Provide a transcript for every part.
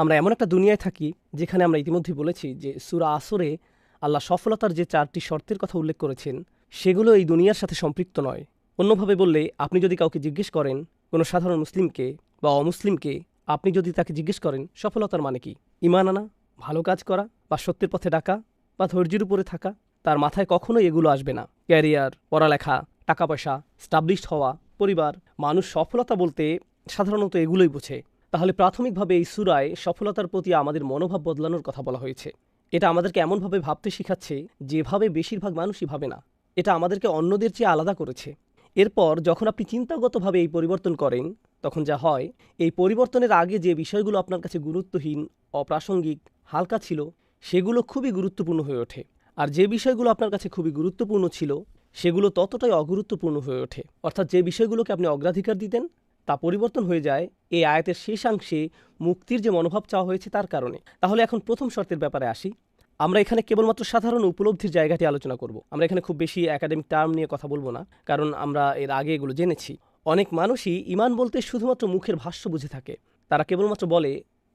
আমরা এমন একটা দুনিয়ায় থাকি যেখানে আমরা ইতিমধ্যে বলেছি যে সুরা আসরে আল্লাহ সফলতার যে চারটি শর্তের কথা উল্লেখ করেছেন, সেগুলো এই দুনিয়ার সাথে সম্পৃক্ত নয়। অন্যভাবে বললে, আপনি যদি কাউকে জিজ্ঞেস করেন, কোনো সাধারণ মুসলিমকে বা অমুসলিমকে আপনি যদি তাকে জিজ্ঞেস করেন, সফলতার মানে কি? ইমান আনা, ভালো কাজ করা বা সত্যের পথে ডাকা বা ধৈর্যের উপরে থাকা, তার মাথায় কখনোই এগুলো আসবে না। ক্যারিয়ার, পড়ালেখা, টাকা পয়সা স্টাবলিশড হওয়া, পরিবার, মানুষ সফলতা বলতে সাধারণত এগুলোই বোঝে। তাহলে প্রাথমিকভাবে এই সুরায় সফলতার প্রতি আমাদের মনোভাব বদলানোর কথা বলা হয়েছে। এটা আমাদেরকে এমনভাবে ভাবতে শিখাচ্ছে, যেভাবে বেশিরভাগ মানুষই ভাবে না। এটা আমাদেরকে অন্যদের চেয়ে আলাদা করেছে। এরপর যখন আপনি চিন্তাগতভাবে এই পরিবর্তন করেন, তখন যা হয়, এই পরিবর্তনের আগে যে বিষয়গুলো আপনার কাছে গুরুত্বহীন, অপ্রাসঙ্গিক, হালকা ছিল, সেগুলো খুবই গুরুত্বপূর্ণ হয়ে ওঠে। আর যে বিষয়গুলো আপনার কাছে খুবই গুরুত্বপূর্ণ ছিল, সেগুলো ততটাই অগুরুত্বপূর্ণ হয়ে ওঠে। অর্থাৎ যে বিষয়গুলোকে আপনি অগ্রাধিকার দিতেন তা পরিবর্তন হয়ে যায় এই আয়াতের শেষাংশে মুক্তির যে মনোভাব চাওয়া হয়েছে তার কারণে। তাহলে এখন প্রথম শর্তের ব্যাপারে আসি। আমরা এখানে কেবলমাত্র সাধারণ উপলব্ধির জায়গাটি আলোচনা করব। আমরা এখানে খুব বেশি একাডেমিক টার্ম নিয়ে কথা বলব না, কারণ আমরা এর আগে এগুলো জেনেছি। অনেক মানুষই ইমান বলতে শুধুমাত্র মুখের ভাষ্য বুঝে থাকে। তারা কেবলমাত্র বলে,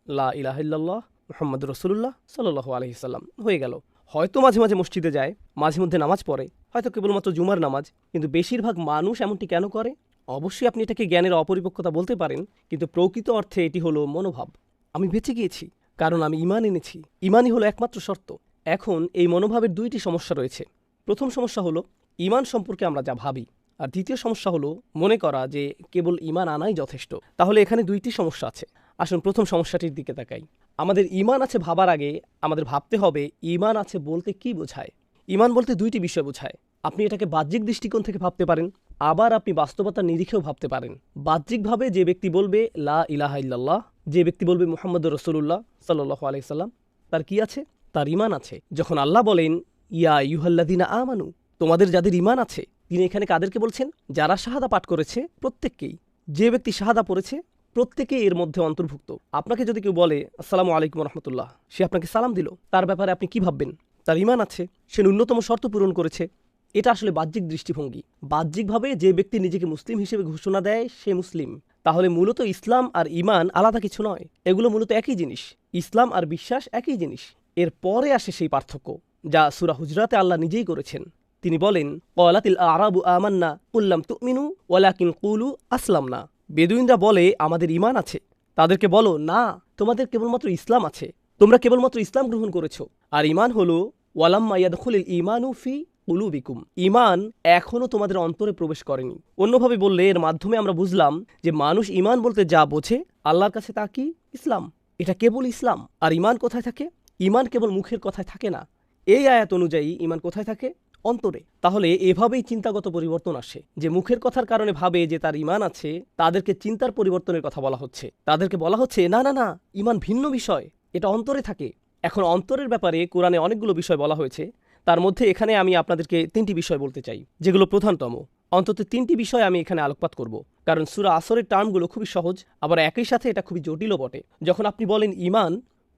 লা ইলাহিল্লাহ মোহাম্মদ রসুল্লাহ সাল্লাহ আলহিসাল্লাম হয়ে গেল। হয়তো মাঝে মাঝে মসজিদে যায়, মাঝে মধ্যে নামাজ পড়ে, হয়তো কেবলমাত্র জুমার নামাজ, কিন্তু বেশিরভাগ মানুষ এমনটি কেন করে? অবশ্যই আপনি এটাকে জ্ঞানের অপরিপক্কতা বলতে পারেন, কিন্তু প্রকৃত অর্থে এটি হলো মনোভাব। আমি বেঁচে গিয়েছি, কারণ আমি ইমান এনেছি। ইমানই হলো একমাত্র শর্ত। এখন এই মনোভাবের দুইটি সমস্যা রয়েছে। প্রথম সমস্যা হলো ইমান সম্পর্কে আমরা যা ভাবি। আর দ্বিতীয় সমস্যা হলো, মনে করা যে কেবল ইমান আনাই যথেষ্ট। তাহলে এখানে দুইটি সমস্যা আছে। আসুন প্রথম সমস্যাটির দিকে তাকাই। আমাদের ইমান আছে ভাবার আগে, আমাদের ভাবতে হবে ইমান আছে বলতে কি বোঝায়। ইমান বলতে দুইটি বিষয় বোঝায়। আপনি এটাকে বাহ্যিক দৃষ্টিকোণ থেকে ভাবতে পারেন। আবার আপনি বাস্তবতার নিরিখেও ভাবতে পারেন। বাহ্যিকভাবে যে ব্যক্তি বলবে, লা ইলাহা ইল্লাল্লাহ যে ব্যক্তি বলবে মোহাম্মদ রসুল্লাহ সাল্লাহ আলাইসাল্লাম তার কি আছে? তার ইমান আছে। যখন আল্লাহ বলেন, ইয়া ইউহাল্লাদিনা আমানু তোমাদের যাদের ইমান আছে, তিনি এখানে কাদেরকে বলছেন? যারা শাহাদা পাঠ করেছে, প্রত্যেককেই। যে ব্যক্তি শাহাদা পড়েছে প্রত্যেকে এর মধ্যে অন্তর্ভুক্ত। আপনাকে যদি কেউ বলে, আসসালামু আলাইকুম রহমতুল্লাহ সে আপনাকে সালাম দিল। তার ব্যাপারে আপনি কি ভাববেন? তার ইমান আছে। সে ন্যূনতম শর্ত পূরণ করেছে। এটা আসলে বাহ্যিক দৃষ্টিভঙ্গি। বাহ্যিকভাবে যে ব্যক্তি নিজেকে মুসলিম হিসেবে ঘোষণা দেয়, সে মুসলিম। তাহলে মূলত ইসলাম আর ইমান আলাদা কিছু নয়, এগুলো মূলত একই জিনিস। ইসলাম আর বিশ্বাস একই জিনিস। এর পরে আসে সেই পার্থক্য, যা সুরা হুজরাতে আল্লাহ নিজেই করেছেন। তিনি বলেন কলাতিল আরাবু আমান্না উল্লাম তুমিনু ওয়ালাকিন কুলু আসলাম না বেদুইনরা বলে, আমাদের ইমান আছে। তাদেরকে বলো, না, তোমাদের কেবলমাত্র ইসলাম আছে। তোমরা কেবলমাত্র ইসলাম গ্রহণ করেছ। আর ইমান হলো ওয়ালাম মাইয়াদখুলিল ইমানু ফি উলুবিকুম ইমান এখনও তোমাদের অন্তরে প্রবেশ করেনি। অন্যভাবে বললে, এর মাধ্যমে আমরা বুঝলাম যে মানুষ ইমান বলতে যা বোঝে, আল্লাহর কাছে তা কি? ইসলাম। এটা কেবল ইসলাম। আর ইমান কোথায় থাকে? ইমান কেবল মুখের কথায় থাকে না। এই আয়াত অনুযায়ী ইমান কোথায় থাকে? অন্তরে। তাহলে এভাবেই চিন্তাগত পরিবর্তন আসে। যে মুখের কথার কারণে ভাবে যে তার ইমান আছে, তাদেরকে চিন্তার পরিবর্তনের কথা বলা হচ্ছে। তাদেরকে বলা হচ্ছে, না না না, ইমান ভিন্ন বিষয়। এটা অন্তরে থাকে। এখন অন্তরের ব্যাপারে কোরআনে অনেকগুলো বিষয় বলা হয়েছে। তার মধ্যে এখানে আমি আপনাদেরকে তিনটি বিষয় বলতে চাই, যেগুলো প্রধানতম। অন্তত তিনটি বিষয় আমি এখানে আলোকপাত করব। কারণ সুরা আসরের টার্মগুলো খুবই সহজ, আবার একই সাথে এটা খুবই জটিলও বটে। যখন আপনি বলেন ইমান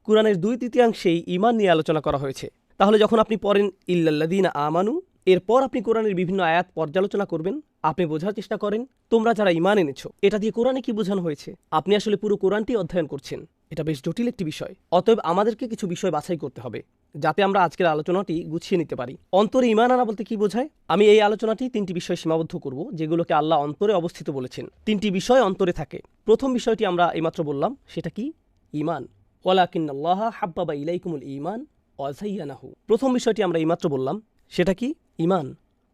কোরআনের দুই তৃতীয়াংশেই ইমান নিয়ে আলোচনা করা হয়েছে। তাহলে যখন আপনি পড়েন ইল্লাল্লাদিন আমানু এরপর আপনি কোরআনের বিভিন্ন আয়াত পর্যালোচনা করবেন। আপনি বোঝার চেষ্টা করেন, তোমরা যারা ইমান এনেছো, এটা দিয়ে কোরআনে কি বোঝানো হয়েছে? আপনি আসলে পুরো কোরআনটি অধ্যয়ন করছেন। এটা বেশ জটিল একটি বিষয়। অতএব আমাদেরকে কিছু বিষয় বাছাই করতে হবে, যাতে আমরা আজকের আলোচনাটি গুছিয়ে নিতে পারি। অন্তরে ইমান আনা বলতে কি বোঝায়? আমি এই আলোচনাটি তিনটি বিষয় সীমাবদ্ধ করব, যেগুলোকে আল্লাহ অন্তরে অবস্থিত বলেছেন। তিনটি বিষয় অন্তরে থাকে। প্রথম বিষয়টি আমরা এইমাত্র বললাম, সেটা কি? ইমান ওয়ালাকিন্নাল্লাহ হাব্বাবা ইলাইকুমুল ইমান অজাইয়ানাহু প্রথম বিষয়টি আমরা এইমাত্র বললাম, সেটা কি? ইমান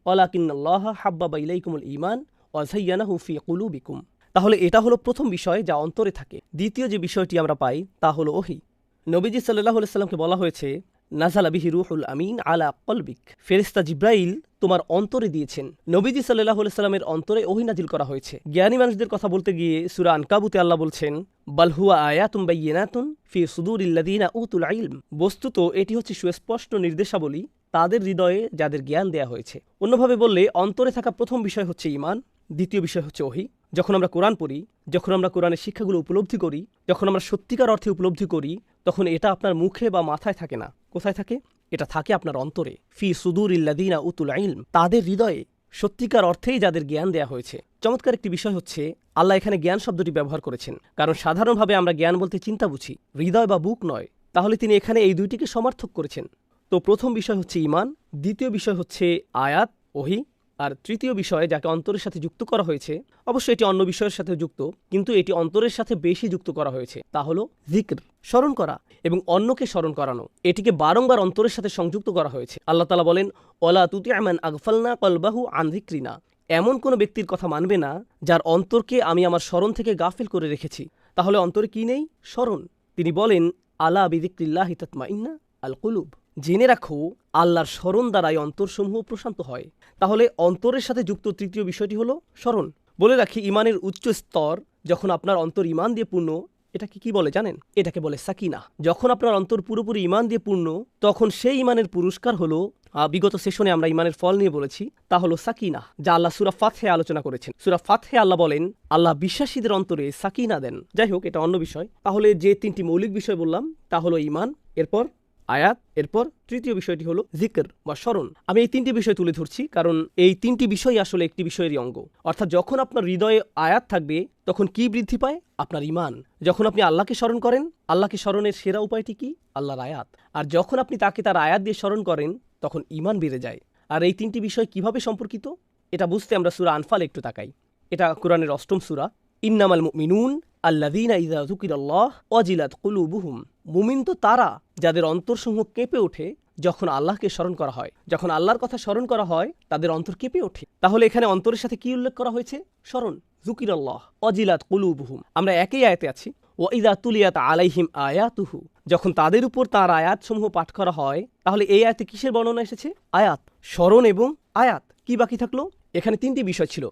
ওয়ালাকিন্নাল্লাহ হাব্বাবা ইলাইকুমুল ইমান অজাইয়ানাহু ফি কুলুবিকুম। তাহলে এটা হলো প্রথম বিষয় যা অন্তরে থাকে। দ্বিতীয় যে বিষয়টি আমরা পাই, তা হলো ওহি। নবীজি সাল্লাহ সাল্লামকে বলা হয়েছে নাজাল আবিহি রুহুল আমিন আলা কলবিক। ফেরিস্তা জিব্রাইল তোমার অন্তরে দিয়েছেন। নবীজি সাল্লাহ সাল্লামের অন্তরে ওহি নাজিল করা হয়েছে। জ্ঞানী মানুষদের কথা বলতে গিয়ে সুরা আনকাবুতে আল্লাহ বলছেন বালহুয়া আয়াতুম বাইয়েনাতুন ফি সুদুর ইল্লাদিনা উতুল আইলম বস্তুত এটি হচ্ছে সুস্পষ্ট নির্দেশাবলী তাদের হৃদয়ে যাদের জ্ঞান দেয়া হয়েছে। অন্যভাবে বললে, অন্তরে থাকা প্রথম বিষয় হচ্ছে ইমান দ্বিতীয় বিষয় হচ্ছে ওহি। যখন আমরা কোরআন পড়ি, যখন আমরা কোরআনের শিক্ষাগুলো উপলব্ধি করি, যখন আমরা সত্যিকার অর্থে উপলব্ধি করি, তখন এটা আপনার মুখে বা মাথায় থাকে না। কোথায় থাকে? এটা থাকে আপনার অন্তরে। ফি সুদুর ইল্লাদিনা উতুল আইলম তাদের হৃদয়ে সত্যিকার অর্থেই যাদের জ্ঞান দেয়া হয়েছে। চমৎকার একটি বিষয় হচ্ছে, আল্লাহ এখানে জ্ঞান শব্দটি ব্যবহার করেছেন। কারণ সাধারণভাবে আমরা জ্ঞান বলতে চিন্তা বুঝি, হৃদয় বা বুক নয়। তাহলে তিনি এখানে এই দুইটিকে সমার্থক করেছেন। তো প্রথম বিষয় হচ্ছে ইমান, দ্বিতীয় বিষয় হচ্ছে আয়াত, ওহি। আর তৃতীয় বিষয় যাকে অন্তরের সাথে যুক্ত করা হয়েছে, অবশ্যই এটি অন্য বিষয়ের সাথে যুক্ত, কিন্তু এটি অন্তরের সাথে বেশি যুক্ত করা হয়েছে, তা হলো জিক্র, স্মরণ করা এবং অন্যকে স্মরণ করানো। এটিকে বারংবার অন্তরের সাথে সংযুক্ত করা হয়েছে। আল্লাহ তালা বলেন ওলা তুতি আমান আগফালনা কলবাহু আন্ধিক্রিনা এমন কোনো ব্যক্তির কথা মানবে না, যার অন্তরকে আমি আমার স্মরণ থেকে গাফিল করে রেখেছি। তাহলে অন্তরে কি নেই? স্মরণ। তিনি বলেন, আলা বিদিক্রিল্লাহ হিতাতমা ইন্না আল কুলুব। জেনে রাখো, আল্লাহর স্মরণ দ্বারাই অন্তরসমূহ প্রশান্ত হয়। তাহলে অন্তরের সাথে যুক্ত তৃতীয় বিষয়টি হলো স্মরণ। বলে রাখি, ইমানের উচ্চ স্তর যখন আপনার অন্তর ইমান দিয়ে পূর্ণ, এটাকে কি বলে জানেন? এটাকে বলে সাকিনা। যখন আপনার অন্তর পুরোপুরি ইমান দিয়ে পূর্ণ, তখন সেই ইমানের পুরস্কার হলো বিগত সেশনে আমরা ইমানের ফল নিয়ে বলেছি, তা হলো সাকিনা, যা আল্লাহ সুরা ফাতহে আলোচনা করেছেন। সুরা ফাতহে আল্লাহ বলেন, আল্লাহ বিশ্বাসীদের অন্তরে সাকিনা দেন। যাই হোক, এটা অন্য বিষয়। তাহলে যে তিনটি মৌলিক বিষয় বললাম, তা হলো ইমান, এরপর আয়াত, এরপর তৃতীয় বিষয়টি হলো জিকর বা স্মরণ। আমি এই তিনটি বিষয় তুলে ধরছি কারণ এই তিনটি বিষয় আসলে একটি বিষয়েরই অঙ্গ। অর্থাৎ যখন আপনার হৃদয়ে আয়াত থাকবে, তখন কি বৃদ্ধি পায়? আপনার ইমান যখন আপনি আল্লাহকে স্মরণ করেন, আল্লাহকে স্মরণের সেরা উপায়টি কি? আল্লাহর আয়াত। আর যখন আপনি তাকে তার আয়াত দিয়ে স্মরণ করেন, তখন ইমান বেড়ে যায়। আর এই তিনটি বিষয় কীভাবে সম্পর্কিত? এটা বুঝতে আমরা সুরা আনফাল একটু তাকাই। এটা কোরআনের অষ্টম সুরা। ইন্নামাল মিনুন আল্লাদিনা ইদা জুকিরাল্লাহ অজিলাত কুলুবুহুম। মুমিন তো তারা যাদের অন্তরসমূহ কেঁপে ওঠে যখন আল্লাহকে স্মরণ করা হয়। যখন আল্লাহর কথা স্মরণ করা হয়, তাদের অন্তর কেঁপে ওঠে। তাহলে এখানে অন্তরের সাথে কি উল্লেখ করা হয়েছে? স্মরণ। জুকিরাল্লাহ অজিলাত কুলুবুহুম। আমরা একই আয়াতে আছি। ও ইদা তুলিয়াত আলাইহিম আয়াতুহু। যখন তাদের উপর তার আয়াতসমূহ পাঠ করা হয়, তাহলে এই আয়াতে কিসের বর্ণনা এসেছে? আয়াত। স্মরণ এবং আয়াত। কি বাকি থাকল? এখানে তিনটি বিষয় ছিল।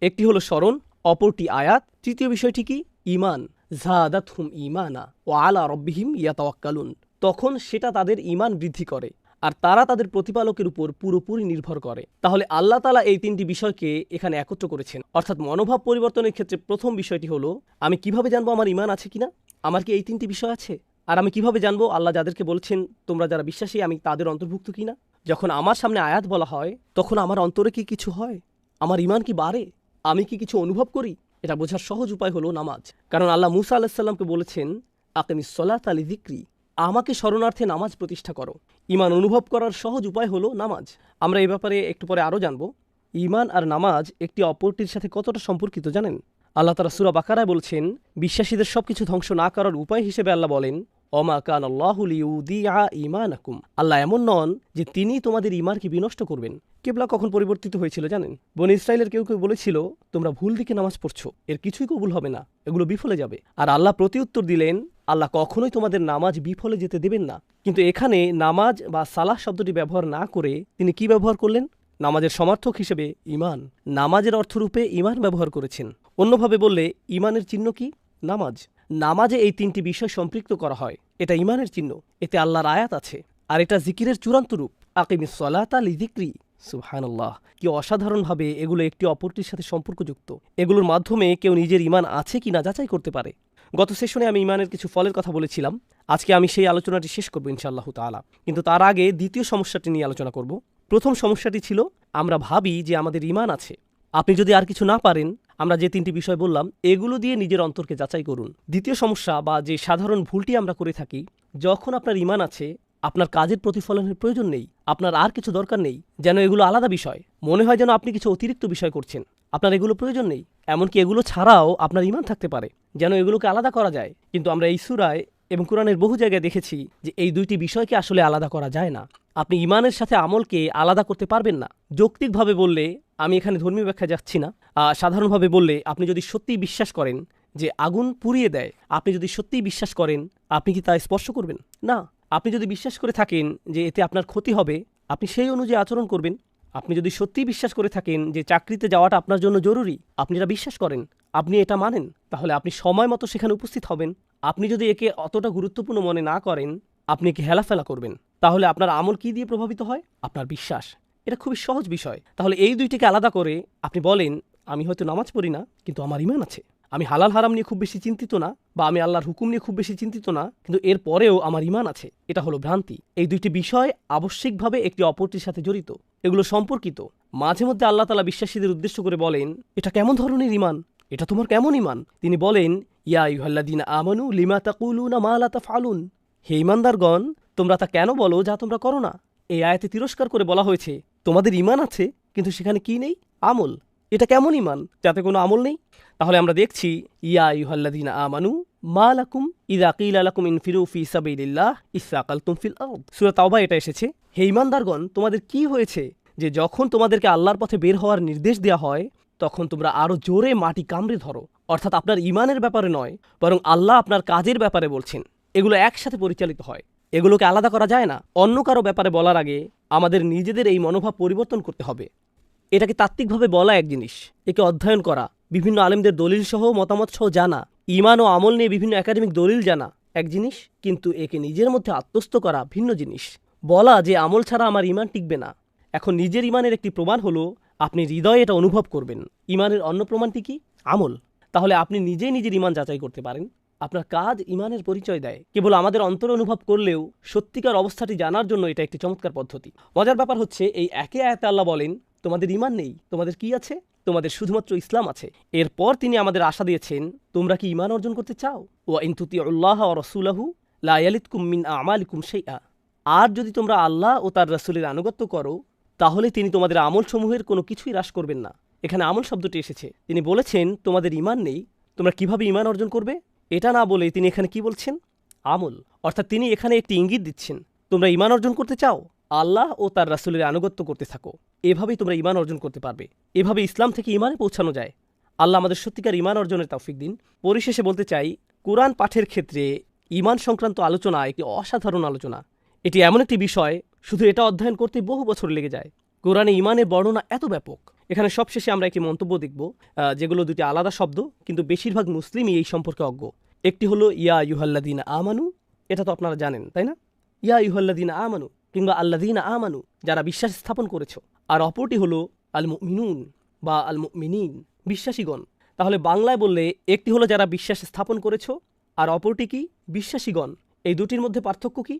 একটি হলো স্মরণ, অপরটি আয়াত। তৃতীয় বিষয়টি কি? ইমান জাদাত হুম ইমানা ও আলা রব্বিহিম ইয়াতাওয়াক্কালুন। তখন সেটা তাদের ইমান বৃদ্ধি করে আর তারা তাদের প্রতিপালকের উপর পুরোপুরি নির্ভর করে। তাহলে আল্লাহ তালা এই তিনটি বিষয়কে এখানে একত্র করেছেন। অর্থাৎ মনোভাব পরিবর্তনের ক্ষেত্রে প্রথম বিষয়টি হলো, আমি কীভাবে জানব আমার ইমান আছে কিনা? আমার কি এই তিনটি বিষয় আছে? আর আমি কীভাবে জানব আল্লাহ যাদেরকে বলছেন, তোমরা যারা বিশ্বাসী, আমি তাদের অন্তর্ভুক্ত কিনা? যখন আমার সামনে আয়াত বলা হয়, তখন আমার অন্তরে কি কিছু হয়? আমার ইমান কি বাড়ে? আমি কি কিছু অনুভব করি? এটা বোঝার সহজ উপায় হলো নামাজ। কারণ আল্লাহ মুসা আলাহিসাল্লামকে বলেছেন আকেমি সলাত আলী দিক্রি আমাকে শরণার্থে নামাজ প্রতিষ্ঠা করো। ইমান অনুভব করার সহজ উপায় হলো নামাজ। আমরা এ ব্যাপারে একটু পরে আরও জানব। ইমান আর নামাজ একটি অপরটির সাথে কতটা সম্পর্কিত জানেন? আল্লাহ তারা সুরা বাকারায় বলছেন, বিশ্বাসীদের সবকিছু ধ্বংস না করার উপায় হিসেবে আল্লাহ বলেন অমা কান আল্লাহুলিউদিয়া ইমান আকুম আল্লাহ এমন নন যে তিনি তোমাদের ইমানকে বিনষ্ট করবেন। কেবলা কখন পরিবর্তিত হয়েছিল জানেন? বন ইসরায়েলের কেউ কেউ বলেছিল, তোমরা ভুল দিকে নামাজ পড়ছো। এর কিছুই কবুল হবে না। এগুলো বিফলে যাবে। আর আল্লাহ প্রতিউত্তর দিলেন, আল্লাহ কখনোই তোমাদের নামাজ বিফলে যেতে দেবেন না। কিন্তু এখানে নামাজ বা সালাহ শব্দটি ব্যবহার না করে তিনি কি ব্যবহার করলেন? নামাজের সমর্থক হিসেবে ইমান নামাজের অর্থরূপে ইমান ব্যবহার করেছেন। অন্যভাবে বললে ইমানের চিহ্ন কি? নামাজ। নামাজে এই তিনটি বিষয় সম্পৃক্ত করা হয়। এটা ইমানের চিহ্ন। এতে আল্লাহর আয়াত আছে। আর এটা জিকিরের চূড়ান্ত রূপ। আকিমি সলাতা লিদিক্রি সুবহানাল্লাহ। কি অসাধারণভাবে এগুলো একটি অপরটির সাথে সম্পর্কযুক্ত। এগুলোর মাধ্যমে কেউ নিজের ইমান আছে কি না যাচাই করতে পারে। গত সেশনে আমি ইমানের কিছু ফলের কথা বলেছিলাম। আজকে আমি সেই আলোচনাটি শেষ করব ইনশাআল্লাহ তাআলা। কিন্তু তার আগে দ্বিতীয় সমস্যাটি নিয়ে আলোচনা করব। প্রথম সমস্যাটি ছিল, আমরা ভাবি যে আমাদের ইমান আছে। আপনি যদি আর কিছু না পারেন আমরা যে তিনটি বিষয় বললাম, এগুলো দিয়ে নিজের অন্তরকে যাচাই করুন। দ্বিতীয় সমস্যা বা যে সাধারণ ভুলটি আমরা করে থাকি, যখন আপনার ইমান আছে, আপনার কাজের প্রতিফলনের প্রয়োজন নেই, আপনার আর কিছু দরকার নেই, যেন এগুলো আলাদা বিষয়। মনে হয় যেন আপনি কিছু অতিরিক্ত বিষয় করছেন, আপনার এগুলো প্রয়োজন নেই, এমনকি এগুলো ছাড়াও আপনার ইমান থাকতে পারে, যেন এগুলোকে আলাদা করা যায়। কিন্তু আমরা এই সুরায় এবং কোরআনের বহু জায়গায় দেখেছি যে এই দুইটি বিষয়কে আসলে আলাদা করা যায় না। আপনি ইমানের সাথে আমলকে আলাদা করতে পারবেন না। যৌক্তিকভাবে বললে আমি এখানে ধর্মীয় ব্যাখ্যা যাচ্ছি না। সাধারণভাবে বললে আপনি যদি সত্যিই বিশ্বাস করেন যে আগুন পুড়িয়ে দেয়, আপনি যদি সত্যিই বিশ্বাস করেন, আপনি কি তা স্পর্শ করবেন? না। আপনি যদি বিশ্বাস করে থাকেন যে এতে আপনার ক্ষতি হবে, আপনি সেই অনুযায়ী আচরণ করবেন। আপনি যদি সত্যিই বিশ্বাস করে থাকেন যে চাকরিতে যাওয়াটা আপনার জন্য জরুরি, আপনি এটা বিশ্বাস করেন। আপনি এটা মানেন? তাহলে আপনি সময় মতো সেখানে উপস্থিত হবেন। আপনি যদি একে অতটা গুরুত্বপূর্ণ মনে না করেন, আপনি একে হেলাফেলা করবেন। তাহলে আপনার আমল কি দিয়ে প্রভাবিত হয়? আপনার বিশ্বাস। এটা খুবই সহজ বিষয়। তাহলে এই দুইটিকে আলাদা করে আপনি বলেন, আমি হয়তো নামাজ পড়ি না, কিন্তু আমার ইমান আছে। আমি হালাল হারাম নিয়ে খুব বেশি চিন্তিত না, বা আমি আল্লাহর হুকুম নিয়ে খুব বেশি চিন্তিত না, কিন্তু এর পরেও আমার ইমান আছে। এটা হলো ভ্রান্তি। এই দুইটি বিষয় আবশ্যিকভাবে একটি অপরটির সাথে জড়িত। এগুলো সম্পর্কিত। মাঝে মধ্যে আল্লাহ তালা বিশ্বাসীদের উদ্দেশ্য করে বলেন, এটা কেমন ধরনের ইমান এটা তোমার কেমন ইমান তিনি বলেন, ইয়া ইহাল্লাদিন আমানু, লিমা তাকুলুনা মা লা তাফআলুন? হে ইমানদারগণ তোমরা তা কেন বলো যা তোমরা করো না? এই আয়াতে তিরস্কার করে বলা হয়েছে, তোমাদের ইমান আছে, কিন্তু সেখানে কি নেই? আমল। এটা কেমন ইমান যাতে কোনো আমল নেই? তাহলে আমরা দেখছি, ইয়া ইউহাল্লাদিন আমানু, মা লাকুম ইদা কিল আলাকুম ইনফিরু ফি সাবিলিল্লাহ ইসাকালতুম তুমফিল আরদ। সূরা তাওবা এটা এসেছে। হে ইমানদারগণ তোমাদের কি হয়েছে যে যখন তোমাদেরকে আল্লাহর পথে বের হওয়ার নির্দেশ দেওয়া হয় তখন তোমরা আরও জোরে মাটি কামড়ে ধরো। অর্থাৎ আপনার ইমানের ব্যাপারে নয়, বরং আল্লাহ আপনার কাজের ব্যাপারে বলছেন। এগুলো একসাথে পরিচালিত হয়। এগুলোকে আলাদা করা যায় না। অন্য কারও ব্যাপারে বলার আগে আমাদের নিজেদের এই মনোভাব পরিবর্তন করতে হবে। এটাকে তাত্ত্বিকভাবে বলা এক জিনিস। একে অধ্যয়ন করা। বিভিন্ন আলেমদের দলিল সহ মতামত সহ জানা। ইমান ও আমল নিয়ে বিভিন্ন একাডেমিক দলিল জানা। এক জিনিস, কিন্তু একে নিজের মধ্যে আত্মস্থ করা ভিন্ন জিনিস। বলা যে আমল ছাড়া আমার ইমান টিকবে না। এখন নিজের ইমানের একটি প্রমাণ হলো আপনি হৃদয়ে এটা অনুভব করবেন। ইমানের অন্য প্রমাণটি কি? আমল। তাহলে আপনি নিজেই নিজের ইমান যাচাই করতে পারেন। আপনার কাজ ইমানের পরিচয় দেয়। কেবল আমাদের অন্তর অনুভব করলেও সত্যিকার অবস্থাটি জানার জন্য এটা একটি চমৎকার পদ্ধতি। মজার ব্যাপার হচ্ছে, এই একে আয়াতে আল্লাহ বলেন, তোমাদের ইমান নেই, তোমাদের কি আছে? তোমাদের শুধুমাত্র ইসলাম আছে। এরপর তিনি আমাদের আশা দিয়েছেন, তোমরা কি ইমান অর্জন করতে চাও? ও ইনতুতি উল্লাহ ও রসুলাহু লায়ালিত কুমিন আমালিকুম সেইয়া আর যদি তোমরা আল্লাহ ও তার রসুলের আনুগত্য করো তাহলে তিনি তোমাদের আমলসমূহের কোনো কিছুই হ্রাস করবেন না। এখানে আমল শব্দটি এসেছে। তিনি বলেছেন, তোমাদের ইমান নেই। তোমরা কীভাবে ইমান অর্জন করবে? এটা না বলে তিনি এখানে কি বলছেন? আমল, অর্থাৎ তিনি এখানে একটি ইঙ্গিত দিচ্ছেন। তোমরা ইমান অর্জন করতে চাও? আল্লাহ ও তার রাসুলের আনুগত্য করতে থাকো। এভাবেই তোমরা ইমান অর্জন করতে পারবে। এভাবে ইসলাম থেকে ইমানে পৌঁছানো যায়। আল্লাহ আমাদের সত্যিকার ইমান অর্জনের তৌফিক দিন। পরিশেষে বলতে চাই, কোরআন পাঠের ক্ষেত্রে ইমান সংক্রান্ত আলোচনা একটি অসাধারণ আলোচনা। এটি এমন একটি বিষয় শুধু এটা অধ্যয়ন করতে বহু বছর লেগে যায়। কোরআনে ইমানের বর্ণনা এত ব্যাপক। এখানে সবশেষে আমরা একটি মন্তব্য দেখব যেগুলো দুটি আলাদা শব্দ, কিন্তু বেশিরভাগ মুসলিমই এই সম্পর্কে অজ্ঞ। একটি হলো, ইয়া ইউহাল্লাদিন আমানু, এটা তো আপনারা জানেন, তাই না? ইয়া ইউহাল্লাদিন আমানু, কিংবা আল্লাদিন আমানু, যারা বিশ্বাস স্থাপন করেছ। আর অপরটি হলো আল মিনুন বা আল মিনিন বিশ্বাসীগণ। তাহলে বাংলায় বললে, একটি হলো যারা বিশ্বাস স্থাপন করেছ, আর অপরটি কি? বিশ্বাসীগণ। এই দুটির মধ্যে পার্থক্য কি?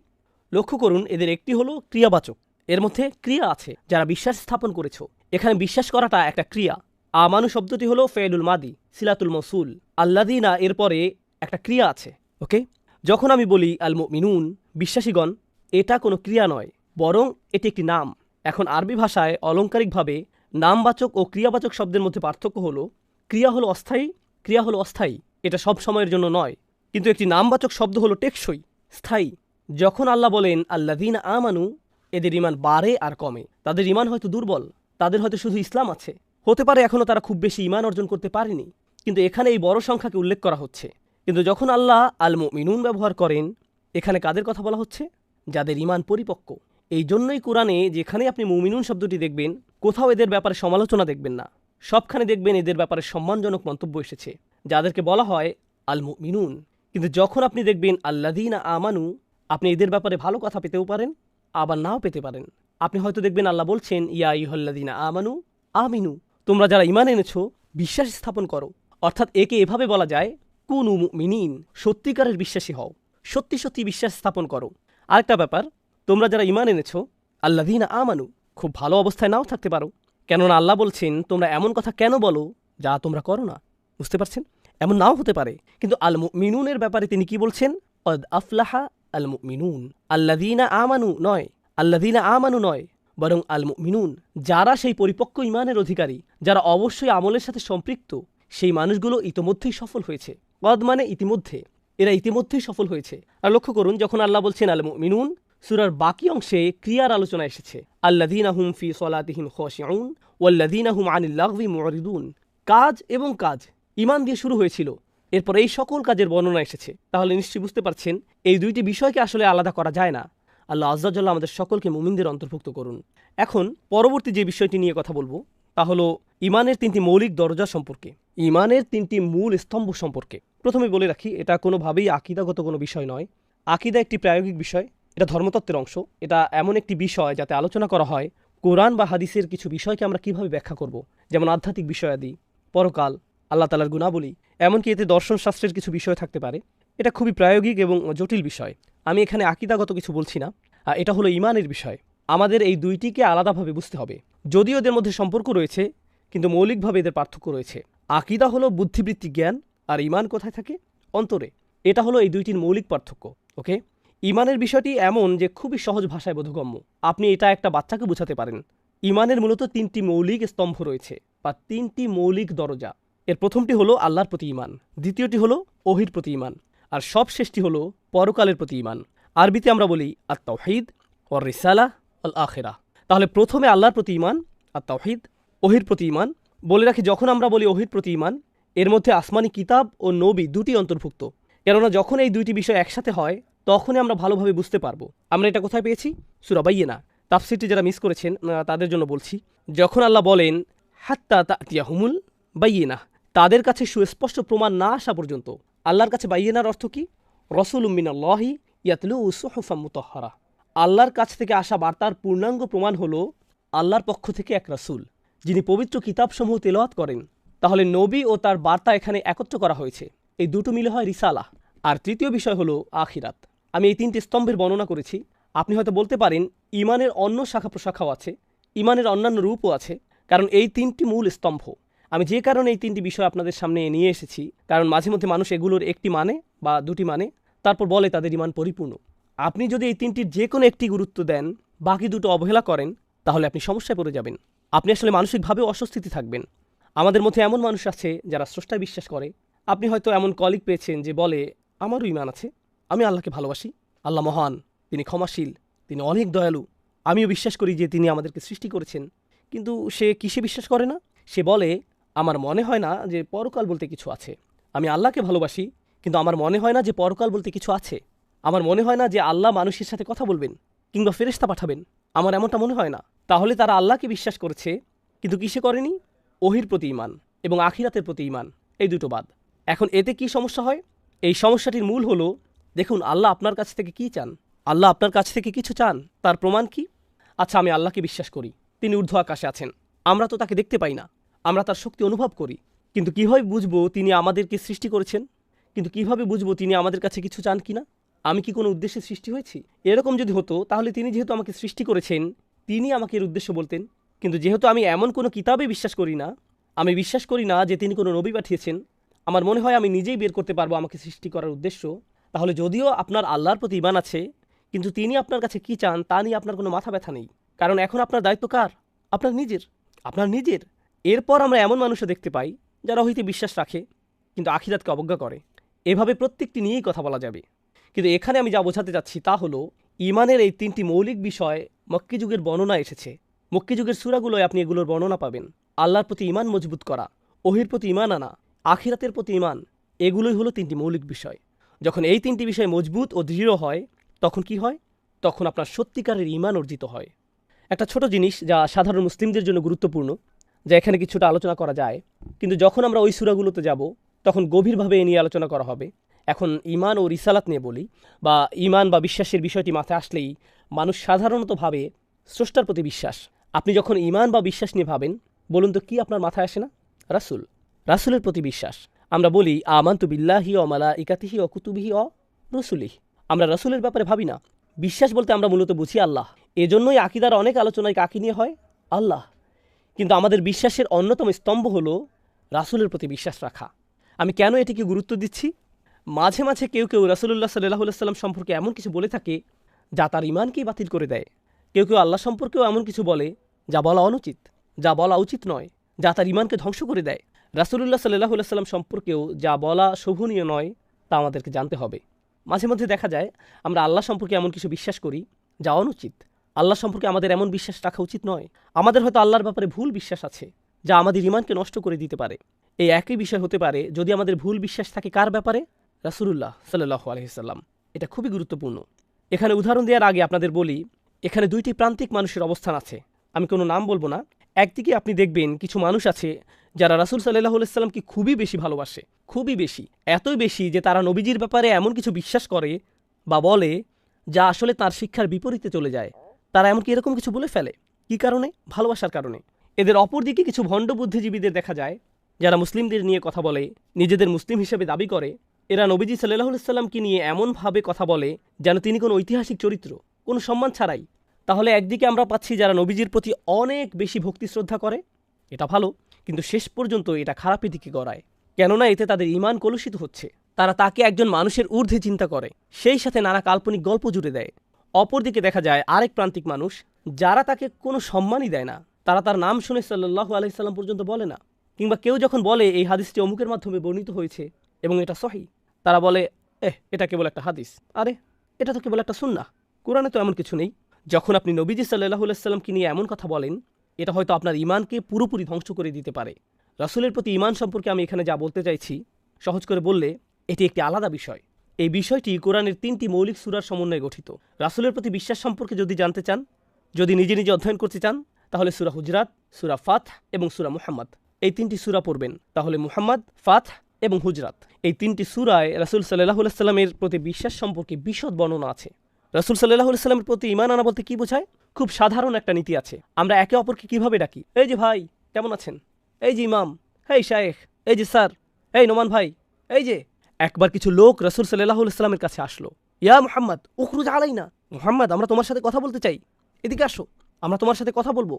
লক্ষ্য করুন, এদের একটি হলো ক্রিয়াবাচক। এর মধ্যে ক্রিয়া আছে, যারা বিশ্বাস স্থাপন করেছ। এখানে বিশ্বাস করাটা একটা ক্রিয়া। আমানু শব্দটি হলো ফেয়দুল মাদি, সিলাতুল মসুল। আল্লাদিনা এরপরে একটা ক্রিয়া আছে, ওকে? যখন আমি বলি আল মিনুন বিশ্বাসীগণ, এটা কোনো ক্রিয়া নয়, বরং এটি একটি নাম। এখন আরবি ভাষায় অলঙ্কারিকভাবে নামবাচক ও ক্রিয়াবাচক শব্দের মধ্যে পার্থক্য হলো, ক্রিয়া হলো অস্থায়ী, ক্রিয়া হলো অস্থায়ী। এটা সব সময়ের জন্য নয়, কিন্তু একটি নামবাচক শব্দ হলো টেকসই, স্থায়ী। যখন আল্লাহ বলেন আল্লাদিন আমানু, এদের ইমান বাড়ে আর কমে। তাদের ইমান হয়তো দুর্বল, তাদের হয়তো শুধু ইসলাম আছে। হতে পারে এখনও তারা খুব বেশি ইমান অর্জন করতে পারেনি, কিন্তু এখানে এই বড় সংখ্যাকে উল্লেখ করা হচ্ছে। কিন্তু যখন আল্লাহ আল মিনুন ব্যবহার করেন, এখানে কাদের কথা বলা হচ্ছে? যাদের ইমান পরিপক্ক। এই জন্যই কোরআনে যেখানে আপনি মুমিনুন শব্দটি দেখবেন, কোথাও এদের ব্যাপারে সমালোচনা দেখবেন না। সবখানে দেখবেন এদের ব্যাপারে সম্মানজনক মন্তব্য এসেছে, যাদেরকে বলা হয় আল মিনুন কিন্তু যখন আপনি দেখবেন আল্লাদিনা আমানু আপনি এদের ব্যাপারে ভালো কথা পেতেও পারেন, আবার নাও পেতে পারেন। আপনি হয়তো দেখবেন আল্লাহ বলছেন, ইয়া ইহল্লাদিনা আমানু, আমিনু। তোমরা যারা ইমান এনেছো, বিশ্বাস স্থাপন করো। অর্থাৎ একে এভাবে বলা যায়, কুনু মিনিন সত্যিকারের বিশ্বাসী হও। সত্যি সত্যি বিশ্বাস স্থাপন করো। আরেকটা ব্যাপার, তোমরা যারা ইমান এনেছো আল্লাদিনা আমানু, খুব ভালো অবস্থায় নাও থাকতে পারো। কেননা আল্লাহ বলছেন, তোমরা এমন কথা কেন বলো যা তোমরা করো না? বুঝতে পারছেন? এমন নাও হতে পারে। কিন্তু আল মিনুনের ব্যাপারে তিনি কি বলছেন? অদ আফলাহা আল মিনুন আল্লাদিনা আমানু নয় আল্লাদিনা আমানু নয়, বরং আল মিনুন যারা সেই পরিপক্ক ইমানের অধিকারী, যারা অবশ্যই আমলের সাথে সম্পৃক্ত, সেই মানুষগুলো ইতোমধ্যেই সফল হয়েছে। কদ মানে ইতিমধ্যে। এরা ইতিমধ্যেই সফল হয়েছে। আর লক্ষ্য করুন, যখন আল্লাহ বলছেন আল মিনুন সুরার বাকি অংশে ক্রিয়ার আলোচনা এসেছে। আল্লাদিনা হুম ফি সলাতিহিম খসিউন ওয়াল্লাদিনা হুম আনিল্লাহবি মুরিদুন কাজ এবং কাজ ইমান দিয়ে শুরু হয়েছিল। এরপর এই সকল কাজের বর্ণনা এসেছে। তাহলে নিশ্চয়ই বুঝতে পারছেন, এই দুইটি বিষয়কে আসলে আলাদা করা যায় না। আল্লাহ আজ্জাল্লাহ আমাদের সকলকে মুমিনদের অন্তর্ভুক্ত করুন। এখন পরবর্তী যে বিষয়টি নিয়ে কথা বলব, তা হলো ইমানের তিনটি মৌলিক দরজা সম্পর্কে। ইমানের তিনটি মূল স্তম্ভ সম্পর্কে। প্রথমে বলে রাখি, এটা কোনোভাবেই আকিদাগত কোনো বিষয় নয়। আকিদা একটি প্রায়োগিক বিষয়, এটা ধর্মতত্ত্বের অংশ। এটা এমন একটি বিষয় যাতে আলোচনা করা হয়, কোরআন বা হাদিসের কিছু বিষয়কে আমরা কীভাবে ব্যাখ্যা করব? যেমন আধ্যাত্মিক বিষয়াদি, পরকাল, আল্লাহ তালার গুণাবলী এমনকি এতে দর্শন শাস্ত্রের কিছু বিষয় থাকতে পারে। এটা খুবই প্রায়োগিক এবং জটিল বিষয়। আমি এখানে আকিদাগত কিছু বলছি না। এটা হলো ইমানের বিষয়। আমাদের এই দুইটিকে আলাদাভাবে বুঝতে হবে। যদিও এদের মধ্যে সম্পর্ক রয়েছে, কিন্তু মৌলিকভাবে এদের পার্থক্য রয়েছে। আকিদা হলো বুদ্ধিবৃত্তি জ্ঞান, আর ইমান কোথায় থাকে? অন্তরে। এটা হলো এই দুইটির মৌলিক পার্থক্য, ওকে? ইমানের বিষয়টি এমন যে খুবই সহজ ভাষায় বোধগম্য। আপনি এটা একটা বাচ্চাকে বোঝাতে পারেন। ইমানের মূলত তিনটি মৌলিক স্তম্ভ রয়েছে, বা তিনটি মৌলিক দরজা। এর প্রথমটি হলো আল্লাহর প্রতি ইমান দ্বিতীয়টি হলো ওহির প্রতি ইমান আর সবশেষটি হলো পরকালের প্রতি ইমান আরবিতে আমরা বলি আর ও রিসালা আল আখেরা। তাহলে প্রথমে আল্লাহর প্রতি ইমান আর তৌহিদ ওহির প্রতি ইমান বলে রাখি, যখন আমরা বলি ওহির প্রতি ইমান এর মধ্যে আসমানি কিতাব ও নবী দুটি অন্তর্ভুক্ত। কেননা যখন এই দুইটি বিষয় একসাথে হয়, তখনই আমরা ভালোভাবে বুঝতে পারব। আমরা এটা কোথায় পেয়েছি? সুরাবাইয়ে না তাফসিরটি যারা মিস করেছেন তাদের জন্য বলছি, যখন আল্লাহ বলেন, হাত্তা তাতিয়া হুমুল বাইয়েনা তাদের কাছে সুস্পষ্ট প্রমাণ না আসা পর্যন্ত আল্লাহর কাছে বাইয়েনার অর্থ কি? রসুল উম্মিনাল্লাহি ইয়াতলু উসুহফাম মুতহরা। আল্লাহর কাছ থেকে আসা বার্তার পূর্ণাঙ্গ প্রমাণ হল আল্লাহর পক্ষ থেকে এক রাসূল, যিনি পবিত্র কিতাবসমূহ তেলাওয়াত করেন। তাহলে নবী ও তার বার্তা এখানে একত্র করা হয়েছে। এই দুটো মিলে হয় রিসালা আর তৃতীয় বিষয় হলো আখিরাত। আমি এই তিনটি স্তম্ভের বর্ণনা করেছি। আপনি হয়তো বলতে পারেন, ইমানের অন্য শাখা প্রশাখাও আছে, ইমানের অন্যান্য রূপও আছে, কারণ এই তিনটি মূল স্তম্ভ। আমি যে কারণে এই তিনটি বিষয় আপনাদের সামনে নিয়ে এসেছি, কারণ মাঝে মধ্যে মানুষ এগুলোর একটি মানে বা দুটি মানে তারপর বলে তাদের ইমান পরিপূর্ণ। আপনি যদি এই তিনটির যে কোনো একটি গুরুত্ব দেন, বাকি দুটো অবহেলা করেন, তাহলে আপনি সমস্যায় পড়ে যাবেন। আপনি আসলে মানসিকভাবে অস্বস্তিতে থাকবেন। আমাদের মধ্যে এমন মানুষ আছে যারা স্রষ্টায় বিশ্বাস করে। আপনি হয়তো এমন কলিগ পেয়েছেন যে বলে, আমারও ইমান আছে, আমি আল্লাহকে ভালোবাসি। আল্লাহ মহান, তিনি ক্ষমাশীল, তিনি অনেক দয়ালু। আমিও বিশ্বাস করি যে তিনি আমাদেরকে সৃষ্টি করেছেন। কিন্তু সে কিসে বিশ্বাস করে না? সে বলে আমার মনে হয় না যে পরকাল বলতে কিছু আছে। আমি আল্লাহকে ভালোবাসি, কিন্তু আমার মনে হয় না যে পরকাল বলতে কিছু আছে। আমার মনে হয় না যে আল্লাহ মানুষের সাথে কথা বলবেন কিংবা ফেরেশতা পাঠাবেন। আমার এমনটা মনে হয় না। তাহলে তারা আল্লাহকে বিশ্বাস করেছে, কিন্তু কিসে করেনি? ওহির প্রতি ইমান এবং আখিরাতের প্রতি ইমান এই দুটো বাদ। এখন এতে কি সমস্যা হয়? এই সমস্যাটির মূল হলো, দেখুন, আল্লাহ আপনার কাছ থেকে কি চান? আল্লাহ আপনার কাছ থেকে কিছু চান? তার প্রমাণ কি? আচ্ছা আমি আল্লাহকে বিশ্বাস করি। তিনি ঊর্ধ্ব আকাশে আছেন। আমরা তো তাকে দেখতে পাই না। আমরা তার শক্তি অনুভব করি। কিন্তু কীভাবে বুঝব তিনি আমাদেরকে সৃষ্টি করেছেন? কিন্তু কীভাবে বুঝব তিনি আমাদের কাছে কিছু চান কিনা আমি কি কোনো উদ্দেশ্যে সৃষ্টি হয়েছি? এরকম যদি হতো, তাহলে তিনি যেহেতু আমাকে সৃষ্টি করেছেন, তিনি আমাকে এর উদ্দেশ্য বলতেন। কিন্তু যেহেতু আমি এমন কোনো কিতাবে বিশ্বাস করি না, আমি বিশ্বাস করি না যে তিনি কোনো নবী পাঠিয়েছেন, আমার মনে হয় আমি নিজেই বের করতে পারব আমাকে সৃষ্টি করার উদ্দেশ্য। তাহলে যদিও আপনার আল্লাহর প্রতি ইমান আছে, কিন্তু তিনি আপনার কাছে কি চান তা নিয়ে আপনার কোনো মাথা ব্যথা নেই। কারণ এখন আপনার দায়িত্ব কার? আপনার নিজের। আপনার নিজের। এরপর আমরা এমন মানুষও দেখতে পাই যারা হইতে বিশ্বাস রাখে, কিন্তু আখিরাতকে অবজ্ঞা করে। এভাবে প্রত্যেকটি নিয়েই কথা বলা যাবে। কিন্তু এখানে আমি যা বোঝাতে যাচ্ছি তা হলো, ইমানের এই তিনটি মৌলিক বিষয় মক্কি যুগের বর্ণনা এসেছে। মক্কি যুগের সুরাগুলোয় আপনি এগুলোর বর্ণনা পাবেন। আল্লাহর প্রতি ইমান মজবুত করা, ওহির প্রতি ইমান আনা, আখিরাতের প্রতি ইমান এগুলোই হলো তিনটি মৌলিক বিষয়। যখন এই তিনটি বিষয় মজবুত ও দৃঢ় হয়, তখন কি হয়? তখন আপনার সত্যিকারের ইমান অর্জিত হয়। একটা ছোট জিনিস যা সাধারণ মুসলিমদের জন্য গুরুত্বপূর্ণ। যা এখানে কিছুটা আলোচনা করা যায়। কিন্তু যখন আমরা ওই সুরাগুলোতে যাব, তখন গভীরভাবে এ নিয়ে আলোচনা করা হবে। এখন ইমান ও রিসালাত নিয়ে বলি, বা ইমান বা বিশ্বাসের বিষয়টি মাথায় আসলেই মানুষ সাধারণত ভাবে স্রষ্টার প্রতি বিশ্বাস। আপনি যখন ইমান বা বিশ্বাস নিয়ে ভাবেন, বলুন তো কি আপনার মাথায় আসে না? রাসুল। রাসুলের প্রতি বিশ্বাস। আমরা বলি, আমান্তু বিল্লাহি অ মালা ইকাতিহি অ কুতুবিহি অ রসুলিহ। আমরা রাসুলের ব্যাপারে ভাবি না। বিশ্বাস বলতে আমরা মূলত বুঝি আল্লাহ। এজন্যই আকিদার অনেক আলোচনায় কাকি নিয়ে হয়? আল্লাহ। কিন্তু আমাদের বিশ্বাসের অন্যতম স্তম্ভ হলো রাসুলের প্রতি বিশ্বাস রাখা। আমি কেন এটিকে গুরুত্ব দিচ্ছি? মাঝে মাঝে কেউ কেউ রাসুলুল্লাহ সাল্লাহ সাল্লাম সম্পর্কে এমন কিছু বলে থাকে যা তার ইমানকেই বাতিল করে দেয়। কেউ কেউ আল্লাহ সম্পর্কেও এমন কিছু বলে যা বলা অনুচিত, যা বলা উচিত নয়, যা তার ইমানকে ধ্বংস করে দেয়। রাসুলুল্লাহ সাল্লাহ সাল্লাম সম্পর্কেও যা বলা শোভনীয় নয় তা আমাদেরকে জানতে হবে। মাঝে মধ্যে দেখা যায় আমরা আল্লাহ সম্পর্কে এমন কিছু বিশ্বাস করি যা অনুচিত আল্লাহ সম্পর্কে আমাদের এমন বিশ্বাস রাখা উচিত নয়। আমাদের হয়তো আল্লাহর ব্যাপারে ভুল বিশ্বাস আছে, যা আমাদের ইমানকে নষ্ট করে দিতে পারে। এই একই বিষয় হতে পারে যদি আমাদের ভুল বিশ্বাস থাকে কার ব্যাপারে? রাসুলুল্লাহ সাল্লাহ আলহিসাল্লাম এটা খুবই গুরুত্বপূর্ণ। এখানে উদাহরণ দেওয়ার আগে আপনাদের বলি, এখানে দুইটি প্রান্তিক মানুষের অবস্থান আছে। আমি কোনো নাম বলব না। একদিকে আপনি দেখবেন কিছু মানুষ আছে, যারা রাসুল সাল্লাহ সাল্লামকে খুবই বেশি ভালোবাসে, খুবই বেশি। এতই বেশি যে তারা নবীজির ব্যাপারে এমন কিছু বিশ্বাস করে বা বলে, যা আসলে তার শিক্ষার বিপরীতে চলে যায়। তারা এমনকি এরকম কিছু বলে ফেলে। কি কারণে? ভালোবাসার কারণে। এদের অপরদিকে কিছু ভণ্ড বুদ্ধিজীবীদের দেখা যায়, যারা মুসলিমদের নিয়ে কথা বলে, নিজেদের মুসলিম হিসেবে দাবি করে। এরা নবীজি সাল্লাহ সাল্লামকে নিয়ে এমনভাবে কথা বলে যেন তিনি কোনো ঐতিহাসিক চরিত্র, কোনো সম্মান ছাড়াই। তাহলে একদিকে আমরা পাচ্ছি যারা নবীজির প্রতি অনেক বেশি ভক্তি শ্রদ্ধা করে, এটা ভালো, কিন্তু শেষ পর্যন্ত এটা খারাপের দিকে গড়ায়। কেননা এতে তাদের ইমান কলুষিত হচ্ছে। তারা তাকে একজন মানুষের ঊর্ধ্বে চিন্তা করে, সেই সাথে নানা কাল্পনিক গল্প জুড়ে দেয়। অপরদিকে দেখা যায় আরেক প্রান্তিক মানুষ, যারা তাকে কোনো সম্মানই দেয় না। তারা তার নাম শুনে সাল্লাহু আলাইসাল্লাম পর্যন্ত বলে না। কিংবা কেউ যখন বলে, এই হাদিসটি অমুকের মাধ্যমে বর্ণিত হয়েছে এবং এটা সহি, তারা বলে, এহ, এটা কেবল একটা হাদিস। আরে, এটা তো কেবল একটা সুন্না কোরআনে তো এমন কিছু নেই। যখন আপনি নবীজি সাল্লাহু আলাইসাল্লামকে নিয়ে এমন কথা বলেন, এটা হয়তো আপনার ইমানকে পুরোপুরি ধ্বংস করে দিতে পারে। রাসুলের প্রতি ইমান সম্পর্কে আমি এখানে যা বলতে চাইছি, সহজ করে বললে, এটি একটি আলাদা বিষয়। এই বিষয়টি কোরআনের তিনটি মৌলিক সুরার সমন্বয়ে গঠিত। রাসুলের প্রতি বিশ্বাস সম্পর্কে যদি জানতে চান, যদি নিজে নিজে অধ্যয়ন করতে চান, তাহলে সুরা হুজরাত, সুরা ফাত এবং সুরা মুহাম্মদ এই তিনটি সুরা পড়বেন। তাহলে মুহাম্মদ ফাত এবং হুজরাত এই তিনটি সুরায় রাসুল সাল্লাহ সাল্লামের প্রতি বিশ্বাস সম্পর্কে বিশদ বর্ণনা আছে। রাসুল সাল্লাহ সাল্লামের প্রতি ইমান আনা বলতে কি বোঝায়? খুব সাধারণ একটা নীতি আছে। আমরা একে অপরকে কীভাবে ডাকি? এই যে ভাই, কেমন আছেন? এই যে ইমাম, এই শায়েখ, এই যে স্যার, এই নোমান ভাই, এই যে একবার কিছু লোক রসুল সাল্লাহ সাল্লামের কাছে আসলো। ইয়া মোহাম্মদ, উখরুজ আলাই না মোহাম্মদ, আমরা তোমার সাথে কথা বলতে চাই। এদিকে আসো, আমরা তোমার সাথে কথা বলব।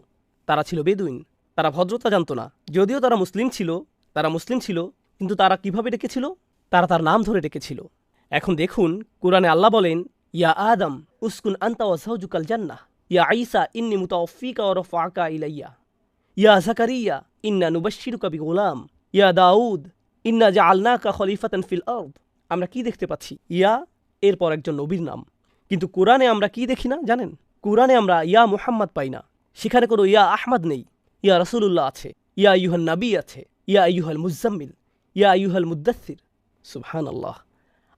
তারা ছিল বেদুইন, তারা ভদ্রতা জানতো না। যদিও তারা মুসলিম ছিল, তারা মুসলিম ছিল, কিন্তু তারা কীভাবে ডেকেছিল? তারা তার নাম ধরে ডেকেছিল। এখন দেখুন, কোরআনে আল্লাহ বলেন, ইয়া আদম, উস্কুন আন্তা ওয়াসাউজুকাল জান্নাহ। ইয়া আইসা ইন্নি মুতাওফিকা ওয়া রাফাকা ইলাইয়া। ইয়া জাকারিয়া, ইন্না নুবাশশিরুকা বিগুলাম। ইয়া দাউদ ইন্না জাআলনাকা খলিফাতান ফিল আরদ। আমরা কি দেখতে পাচ্ছি? ইয়া এরপর একজন নবীর নাম। কিন্তু কোরআনে আমরা কি দেখি না, জানেন? কোরআনে আমরা ইয়া মুহাম্মদ পাই না। সেখানে কোনো ইয়া আহমদ নেই। ইয়া রসুলুল্লাহ আছে। ইয়া ইউহাল নবী আছে। ইয়া ইউহাল মুজাম্মিল। ইয়া ইউহাল মুদাসির সুবহান আল্লাহ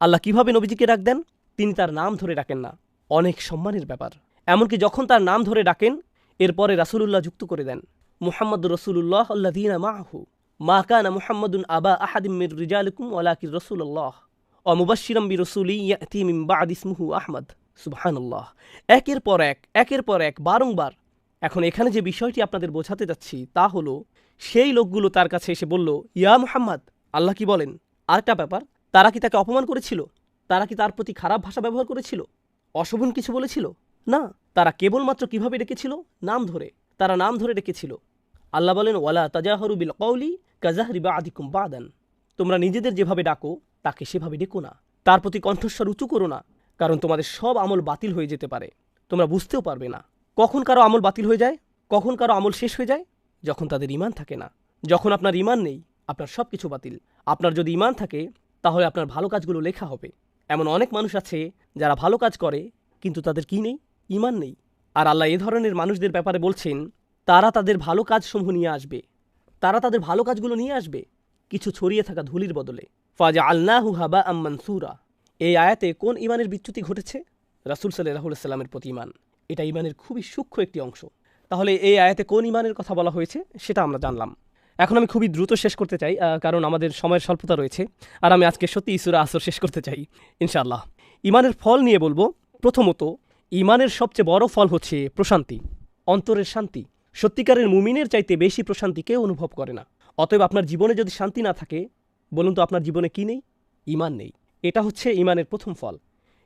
আল্লাহ কীভাবে নবীজিকে ডাক দেন? তিনি তার নাম ধরে ডাকেন না। অনেক সম্মানের ব্যাপার। এমনকি যখন তার নাম ধরে ডাকেন, এরপরে রাসুলুল্লাহ যুক্ত করে দেন। মুহাম্মদ রসুল্লাহ আল্লাদিনা মাহু। মা কানা মুহাম্মদুন আবা আহাদিম মির রিজালিকুম ওয়ালাকির রসুল্লাহ ও মুবাশিরম বি রসুলি ইয়াতি বাদ ইসমুহু আহমদ। সুবহানাল্লাহ। একের পর এক, একের পর এক, বারংবার। এখন এখানে যে বিষয়টি আপনাদের বোঝাতে যাচ্ছি তা হলো, সেই লোকগুলো তার কাছে এসে বলল, ইয়া মুহাম্মদ, আল্লাহ কি বলেন? আরেকটা ব্যাপার, তারা কি তাকে অপমান করেছিল? তারা কি তার প্রতি খারাপ ভাষা ব্যবহার করেছিল? অশোভন কিছু বলেছিল? না, তারা কেবলমাত্র কীভাবে ডেকেছিল? নাম ধরে। তারা নাম ধরে ডেকেছিল। আল্লাহ বলেন, ওয়ালা তাজাহরু বিল কৌলি কাজাহরি বা আদিকুম বাদান। তোমরা নিজেদের যেভাবে ডাকো, তাকে সেভাবে ডেকো না। তার প্রতি কণ্ঠস্বর উঁচু করো না, কারণ তোমাদের সব আমল বাতিল হয়ে যেতে পারে। তোমরা বুঝতেও পারবে না, কখন কারও আমল বাতিল হয়ে যায়, কখন কারও আমল শেষ হয়ে যায়, যখন তাদের ইমান থাকে না। যখন আপনার ইমান নেই, আপনার সব কিছু বাতিল। আপনার যদি ইমান থাকে, তাহলে আপনার ভালো কাজগুলো লেখা হবে। এমন অনেক মানুষ আছে, যারা ভালো কাজ করে, কিন্তু তাদের কি নেই? ইমান নেই। আর আল্লাহ এ ধরনের মানুষদের ব্যাপারে বলছেন তারা তাদের ভালো কাজসমূহ নিয়ে আসবে। তারা তাদের ভালো কাজগুলো নিয়ে আসবে। কিছু ছড়িয়ে থাকা ধুলির বদলে। ফাজা আল্লাহু হাবা আম্মান সুরা এই আয়াতে কোন ইমানের বিচ্যুতি ঘটেছে? রাসুল সাল্লাহ সাল্লামের প্রতি ইমান এটা ইমানের খুবই সূক্ষ্ম একটি অংশ। তাহলে এই আয়াতে কোন ইমানের কথা বলা হয়েছে, সেটা আমরা জানলাম। এখন আমি খুবই দ্রুত শেষ করতে চাই কারণ আমাদের সময়ের স্বল্পতা রয়েছে। আর আমি আজকে সত্যি ইসুরা আসর শেষ করতে চাই, ইনশাআল্লাহ। ইমানের ফল নিয়ে বলব, প্রথমত ইমানের সবচেয়ে বড় ফল হচ্ছে প্রশান্তি, অন্তরের শান্তি। সত্যিকারের মুমিনের চাইতে বেশি প্রশান্তি কেউ অনুভব করে না। অতএব আপনার জীবনে যদি শান্তি না থাকে, বলুন তো আপনার জীবনে কি নেই? ইমান নেই। এটা হচ্ছে ইমানের প্রথম ফল।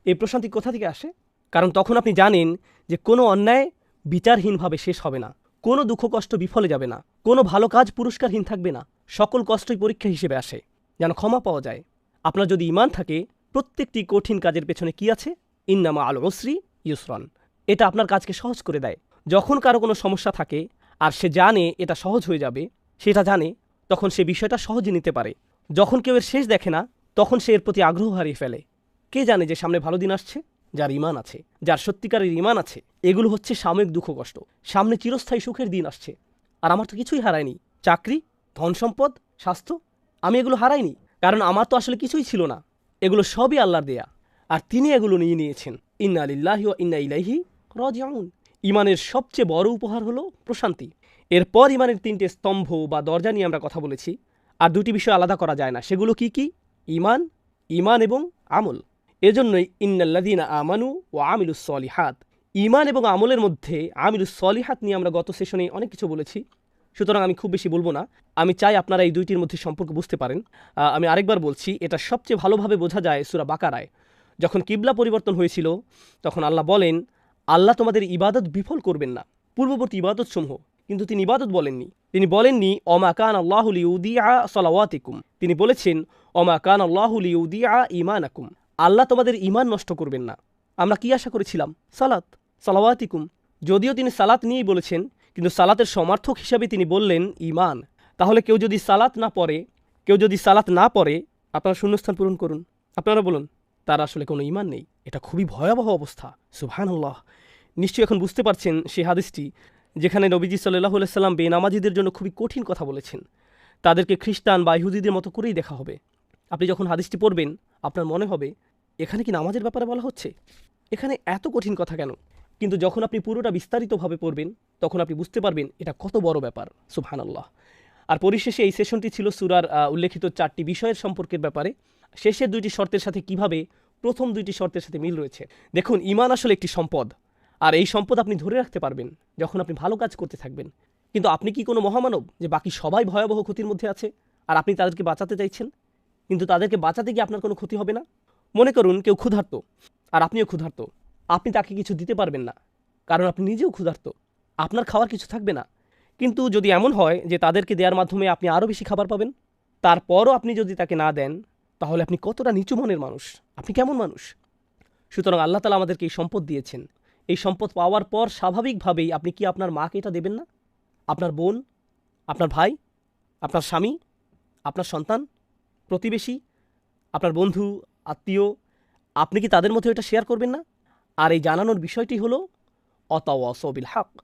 এই প্রশান্তি কোথা থেকে আসে? কারণ তখন আপনি জানেন যে কোনো অন্যায় বিচারহীনভাবে শেষ হবে না। কোনো দুঃখ কষ্ট বিফলে যাবে না। কোনো ভালো কাজ পুরস্কারহীন থাকবে না। সকল কষ্টই পরীক্ষা হিসেবে আসে। যেন ক্ষমা পাওয়া যায়। আপনার যদি ইমান থাকে, প্রত্যেকটি কঠিন কাজের পেছনে কি আছে? ইন্নামা আল ওসরি ইউসরন। এটা আপনার কাজকে সহজ করে দেয়। যখন কারও কোনো সমস্যা থাকে আর সে জানে এটা সহজ হয়ে যাবে, সেটা জানে, তখন সে বিষয়টা সহজে নিতে পারে। যখন কেউ এর শেষ দেখে না, তখন সে এর প্রতি আগ্রহ হারিয়ে ফেলে। কে জানে যে সামনে ভালো দিন আসছে? যার ইমান আছে, যার সত্যিকারের ইমান আছে, এগুলো হচ্ছে সাময়িক দুঃখ, কষ্ট। সামনে চিরস্থায়ী সুখের দিন আসছে। আর আমার তো কিছুই হারায়নি। চাকরি, ধন সম্পদ, স্বাস্থ্য, আমি এগুলো হারাইনি। কারণ আমার তো আসলে কিছুই ছিল না। এগুলো সবই আল্লাহর দেয়া। আর তিনি এগুলো নিয়ে নিয়েছেন। ইন্না আলিল্লাহি ও ইন্না ইলাইহি রাজিউন। ইমানের সবচেয়ে বড় উপহার হলো প্রশান্তি। এরপর ইমানের তিনটে স্তম্ভ বা দরজা নিয়ে আমরা কথা বলেছি। আর দুটি বিষয় আলাদা করা যায় না। সেগুলো কি কি? ইমান ইমান এবং আমল। এজন্যই ইন্নাল্লাদিনা আমানু ও আমিলুস সলিহাত। ইমান এবং আমলের মধ্যে আমিলুস সলিহাত নিয়ে আমরা গত সেশনে অনেক কিছু বলেছি। সুতরাং আমি খুব বেশি বলব না। আমি চাই আপনারা এই দুইটির মধ্যে সম্পর্ক বুঝতে পারেন। আমি আরেকবার বলছি, এটা সবচেয়ে ভালোভাবে বোঝা যায় সুরা বাকারায়। যখন কিবলা পরিবর্তন হয়েছিল, তখন আল্লাহ বলেন আল্লাহ তোমাদের ইবাদত বিফল করবেন না। পূর্ববর্তী ইবাদত সমূহ কিন্তু তিনি ইবাদত বলেননি। তিনি বলেননি অমা কান আল্লাহুল ইউদিয়া সলাওয়াতিকুম। তিনি বলেছেন অমা কান আল্লাহুল ইউদিয়া ইমান আকুম আল্লাহ তোমাদের ইমান নষ্ট করবেন না। আমরা কি আশা করেছিলাম? সালাত। সালাওয়াতিকুম। যদিও তিনি সালাত নিয়েই বলেছেন, কিন্তু সালাতের সমার্থক হিসাবে তিনি বললেন ইমান তাহলে কেউ যদি সালাত না পড়ে, কেউ যদি সালাত না পড়ে, আপনারা শূন্যস্থান পূরণ করুন। আপনারা বলুন তার আসলে কোনো ইমান নেই। এটা খুবই ভয়াবহ অবস্থা। সুবহানাল্লাহ। নিশ্চয়ই এখন বুঝতে পারছেন সেই হাদিসটি, যেখানে নবীজি সাল্লাহ সাল্লাম বেনামাজিদের জন্য খুবই কঠিন কথা বলেছেন। তাদেরকে খ্রিস্টান বা ইহুদিদের মতো করেই দেখা হবে। আপনি যখন হাদিসটি পড়বেন, আপনার মনে হবে, এখানে কি নামাজের ব্যাপারে বলা হচ্ছে? এখানে এত কঠিন কথা কেন? কিন্তু যখন আপনি পুরোটা বিস্তারিতভাবে পড়বেন, তখন আপনি বুঝতে পারবেন এটা কত বড় ব্যাপার। সুবহানাল্লাহ। আর পরিশেষে এই সেশনটি ছিল সুরার উল্লেখিত চারটি বিষয়ের সম্পর্কের ব্যাপারে। শেষের দুইটি শর্তের সাথে কীভাবে প্রথম দুইটি শর্তের সাথে মিল রয়েছে? দেখুন ইমান আসলে একটি সম্পদ। আর এই সম্পদ আপনি ধরে রাখতে পারবেন যখন আপনি ভালো কাজ করতে থাকবেন। কিন্তু আপনি কি কোনো মহামানব যে বাকি সবাই ভয়াবহ ক্ষতির মধ্যে আছে আর আপনি তাদেরকে বাঁচাতে চাইছেন? কিন্তু তাদেরকে বাঁচাতে গিয়ে আপনার কোনো ক্ষতি হবে না? মনে করুন, কেউ ক্ষুধার্ত আর আপনিও ক্ষুধার্ত। আপনি তাকে কিছু দিতে পারবেন না, কারণ আপনি নিজেও ক্ষুধার্ত। আপনার খাওয়ার কিছু থাকবে না। কিন্তু যদি এমন হয় যে তাদেরকে দেওয়ার মাধ্যমে আপনি আরও বেশি খাবার পাবেন, তারপরও আপনি যদি তাকে না দেন তাহলে আপনি কতটা নিচু মনের মানুষ? আপনি কেমন মানুষ? সুতরাং আল্লাহ তালা আমাদেরকে এই সম্পদ দিয়েছেন। এই সম্পদ পাওয়ার পর স্বাভাবিকভাবেই আপনি কি আপনার মাকে এটা দেবেন না? আপনার বোন? আপনার ভাই? আপনার স্বামী? আপনার সন্তান? প্রতিবেশী? আপনার বন্ধু? আত্মীয়? আপনি কি তাদের মধ্যে এটা শেয়ার করবেন না? আর এই জানানোর বিষয়টি হলো অতাওয়াসবিল হক।